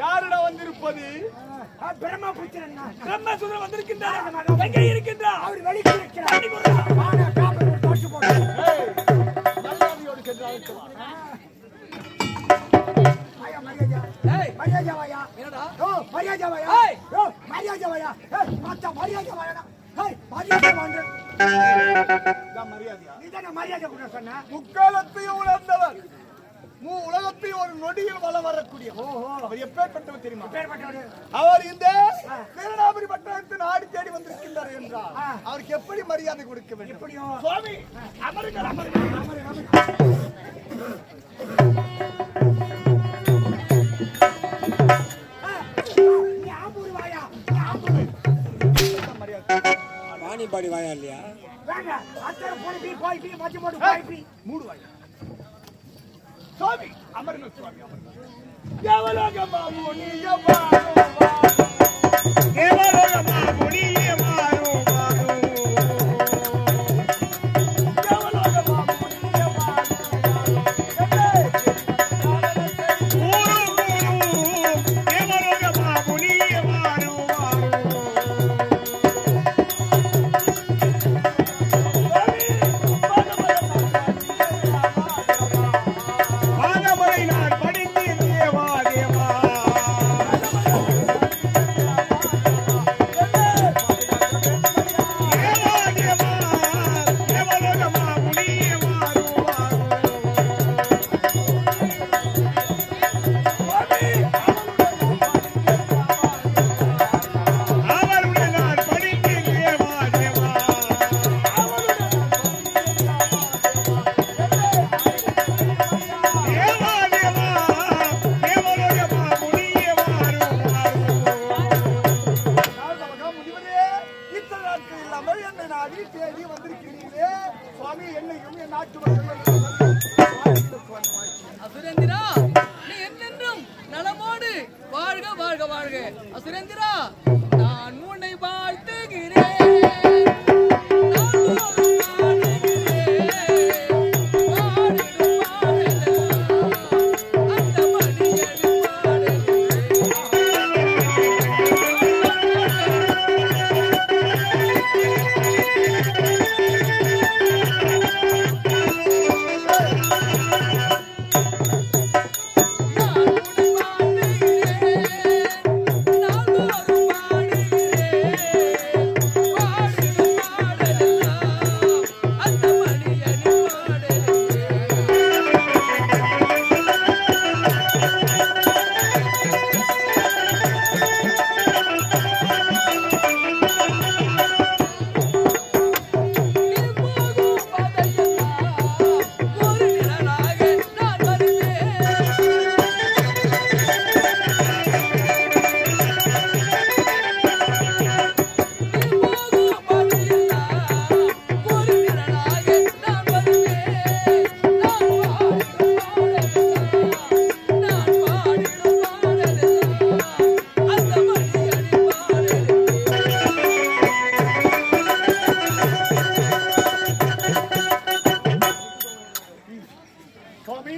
யாருடா வந்திருப்பது பிரம்மபுத்திரன் தான். பிரம்மசுரன் வந்திருக்கின்றார் எங்கே இருக்கின்றார் அவர் வெளியே இருக்கிறார். வாடா, காப்பர் ஒரு தோச்சு போடு. ஏய், மரியாதையோடு சென்று அழைத்து வா. வாயா, மரியாதை. ஏய் மரியாதை வாயா. என்னடா ஓ, மரியாதை வாயா. ஏய். ஓ, மரியாதை வாயா. ஏய், மச்சான், மரியாதை வாயாடா. ஏய், மரியாதை வாண்டு. இதான் மரியாதையா நீதானே மரியாதை கொடுக்க சொன்ன? முக்காலத்தையும் மூ உலகத்தையும் ஒரு நொடியில் வளம் வரக்கூடிய ஓஹோ. அவர் எப்பேற்பட்டவர் தெரியுமா. அவர் இந்த வீரநாபுரி பட்டணத்தின் நாடு தேடி வந்திருக்கின்றார் என்றால். அவருக்கு எப்படி மரியாதை கொடுக்க வேண்டும் எப்படியோ? சுவாமி அமருங்கள் அமருங்கள் அமரு, அமரு. ஆ, நீ ஆம்பூர் வாயா. வாயா இல்லையா போய் போய் மச்சி போட்டு போய் பீ. மூடுவாய் சுவாமி அமருங்க சுவாமி அமருங்க எவலோக மாமு நீ எவ்வளோ முனிய வாழும் தேவலோகமா தேடி தேடி வந்திருக்கிறீர்களே. சுவாமி என்னையும் என் நாட்டு மக்களையும் அசுரேந்திரா நீ என்றென்றும் நலமோடு வாழ்க வாழ்க வாழ்க. அசுரேந்திரா சுவாமி.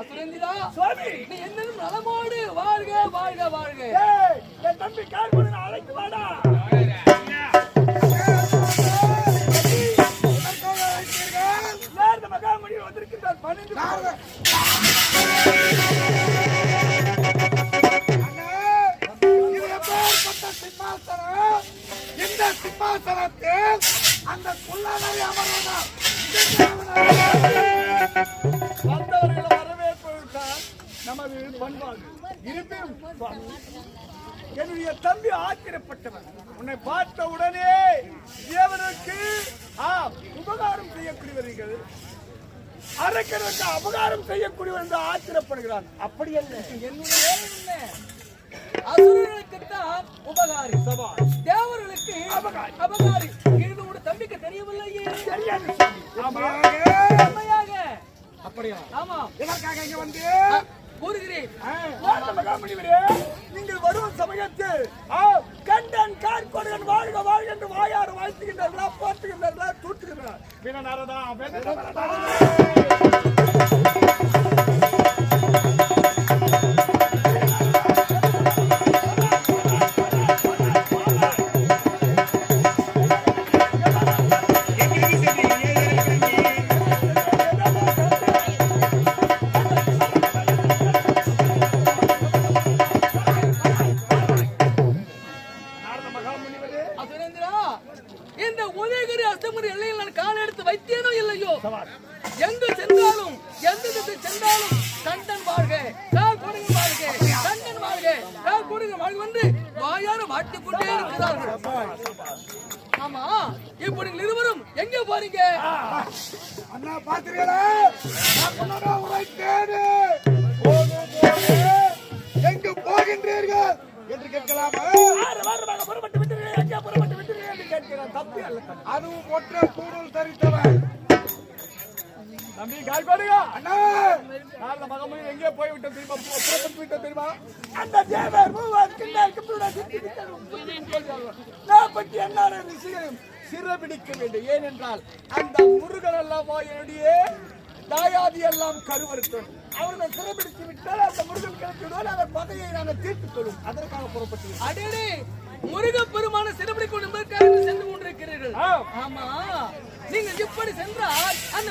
அசுரேந்திரா சுவாமி. நீ என்னும் நலமோடு வாழ்க வாழ்க வாழ்க. என் தம்பி கார்பன் அழைத்து வாடா. நாரத மகாமுனி உன்னை பார்த்த உடனே தேவனுக்கு ஆம் உபகாரம் செய்யக்கூடியவர்கள். அரக்கனுக்கு அபகாரம் செய்யக்கூடியவன் என்று ஆச்சரியப்படுகிறான். அப்படி அல்ல. என்னுடைய வேலை என்ன? அசுரர்களுக்குத்தான் உபகாரி. சபா தேவர்களுக்கு அபகாரி. அபகாரி. இது உங்க தம்பிக்கு தெரியவில்லையே. தெரியாது. உண்மையாக அப்படியா? ஆமா. இதற்காக இங்க வந்து? கூறுகிறேன். நீங்கள் வரும் சமயத்தில் கண்டன் கார்கொடன் வாழ்க வாழ்க என்று வாயாறு வாழ்த்துகின்றார்களா போற்றுகின்றார்களா தூற்றுகின்றார்களா வீண ஆமா. இப்போ நீங்கள் இருவரும் எங்கே போறீங்க? அண்ணா பாத்தீங்களா எங்கு போகின்றீர்கள் என்று கேட்கலாமா? புறப்பட்டு எங்கே புறப்பட்டு என்று கேட்கிறேன். தப்பு. அதுவும் ஒற்றை கூடல் தரித்தவன். தம்பி கால் கொடுங்க அண்ணா! நாரத மகமும் எங்கே போய் விட்டோம் தெரியுமா? புறப்பட்டு விட்டோம் தெரியுமா? அந்த தேவர் மூவர் கிண்ணாருக்கு பின்னாடி சுத்தி. நாற்பத்தி எண்ணாயிரம் ரிஷிகளையும் சிறபிடிக்க வேண்டும். ஏனென்றால் அந்த முருகன் அல்லவா என்னுடைய தாயாதி எல்லாம் கருவறுத்தோம். அவர்களை சிறப்பிடித்து விட்டால் அந்த முருகன் கிடைத்துவிடுவார் அந்த பகையை நாங்கள் தீர்த்துக் கொள்ளும். அதற்காக புறப்பட்டு விட்டோம். அடடே முருகப்பெருமான சிறுபடி கொண்டு சென்று கொண்டிருக்கிறீர்கள். ஆமா. நீங்கள் இப்படி சென்றால் அந்த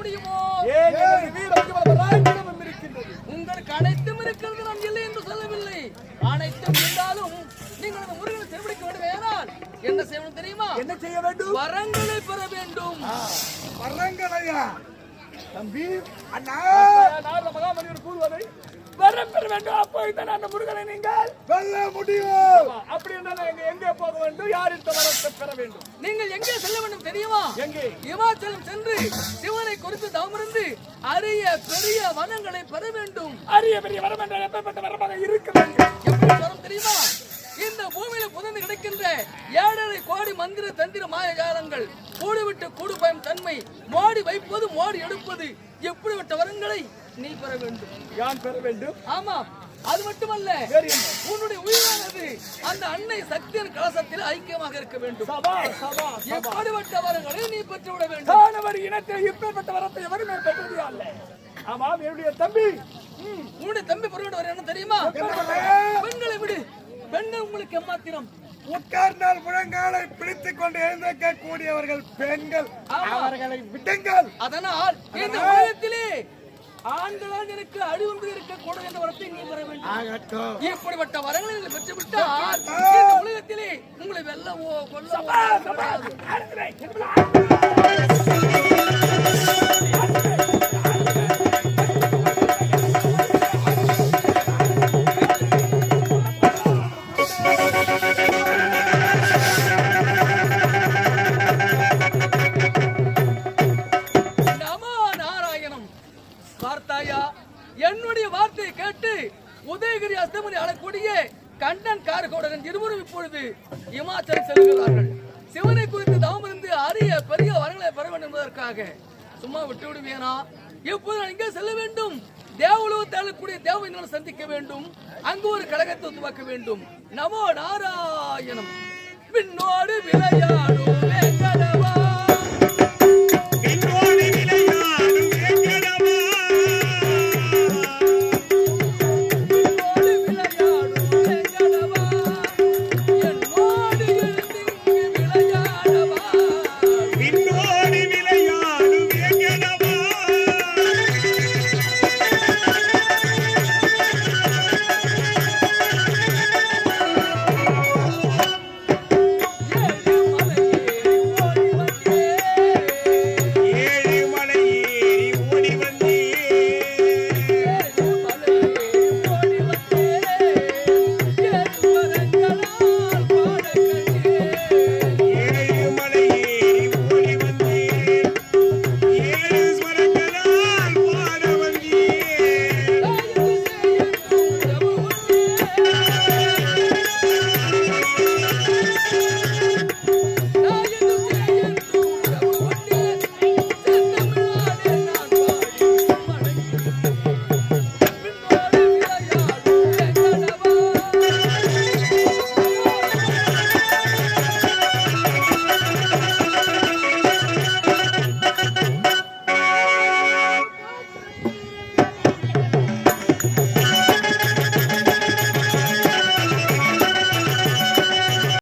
முடியுமோ? எனது வீர ராஜ்யம் இருக்கின்றது உங்களுக்கு அனைத்தும் இருக்கிறது நான் இல்லை என்று சொல்லவில்லை. அனைத்தும் இருந்தாலும் நீங்கள் அந்த முருகனை சிறுபடிக்க வேண்டும் ஏனால் என்ன செய்யணும் தெரியுமா? என்ன செய்ய வேண்டும்? வரங்களை பெற வேண்டும். வரங்களையா? தம்பி அண்ணா! நாரத மகாமனியர் கூறுவதை வரம் பெற வேண்டும். அப்போதுதான் அந்த முருகனை நீங்கள் வெல்ல முடியும். அப்படி என்றால் எங்க எங்கே போக வேண்டும்? யாரிட்ட வரத்தை பெற வேண்டும்? நீங்கள் எங்கே செல்ல வேண்டும்? தெரியுமா இமாச்சலம் சென்று சிவனை குறித்து தவமிருந்து அரிய பெரிய வனங்களை பெற வேண்டும். அரிய பெரிய வரம் என்றால் எப்பேற்பட்ட வரமாக இருக்க வேண்டும் எப்படி வரும் தெரியுமா? இந்த பூமியில புதந்து கிடக்கின்ற ஏழரை கோடி மந்திர தந்திர மாயஜாலங்கள் கூடுவிட்டு கூடு பயம் தன்மை மோடி வைப்பது மோடி எடுப்பது எப்படிப்பட்ட வரங்களை நீ பெற வேண்டும்? யான் பெற வேண்டும்? ஆமா. அது மட்டுமல்ல உன்னுடைய உயிரானது அந்த அன்னை சக்தியின் கலசத்தில் ஐக்கியமாக இருக்க வேண்டும். எப்படிப்பட்ட வரங்களை நீ பெற்றுவிட வேண்டும். தானவர் இனத்தில் இப்பேற்பட்ட வரத்தை எவருமே பெற்றது அல்ல. ஆமாம் என்னுடைய தம்பி. உன்னுடைய தம்பி வர என்ன தெரியுமா? பெண்களை விடு. பெண்கள் உங்களுக்கு எம்மாத்திரம் உட்கார்ந்தால் முழங்காலை பிடித்துக் கொண்டு எழுந்திருக்க கூடியவர்கள் பெண்கள் அவர்களை விடுங்கள். அதனால் இந்த உலகத்திலே ஆண்களால் எனக்கு அழிவொன்று இருக்கக்கூடாது என்ற வரத்தை நீ பெற வேண்டும். இப்படிப்பட்ட வரங்களை நீங்கள் பெற்றுவிட்டால் இந்த உலகத்திலே உங்களை வெல்லவோ கொல்லவோ உதயகிரி அஸ்தமனி அழக்கூடிய கண்ணன் காரகோடகன் இருவரும் இப்பொழுது இமாச்சலம் செல்கிறார்கள். சிவனை குறித்து தவமிருந்து அரிய பெரிய வரங்களை பெற வேண்டும் என்பதற்காக. சும்மா விட்டு விடுவேனா? இப்போது நான் இங்கே செல்ல வேண்டும்? தேவலோகத்தில் அழக்கூடிய தேவங்களை சந்திக்க வேண்டும். அங்கு ஒரு கழகத்தை உருவாக்க வேண்டும். நமோ நாராயணம். பின்னோடு விளையாடு.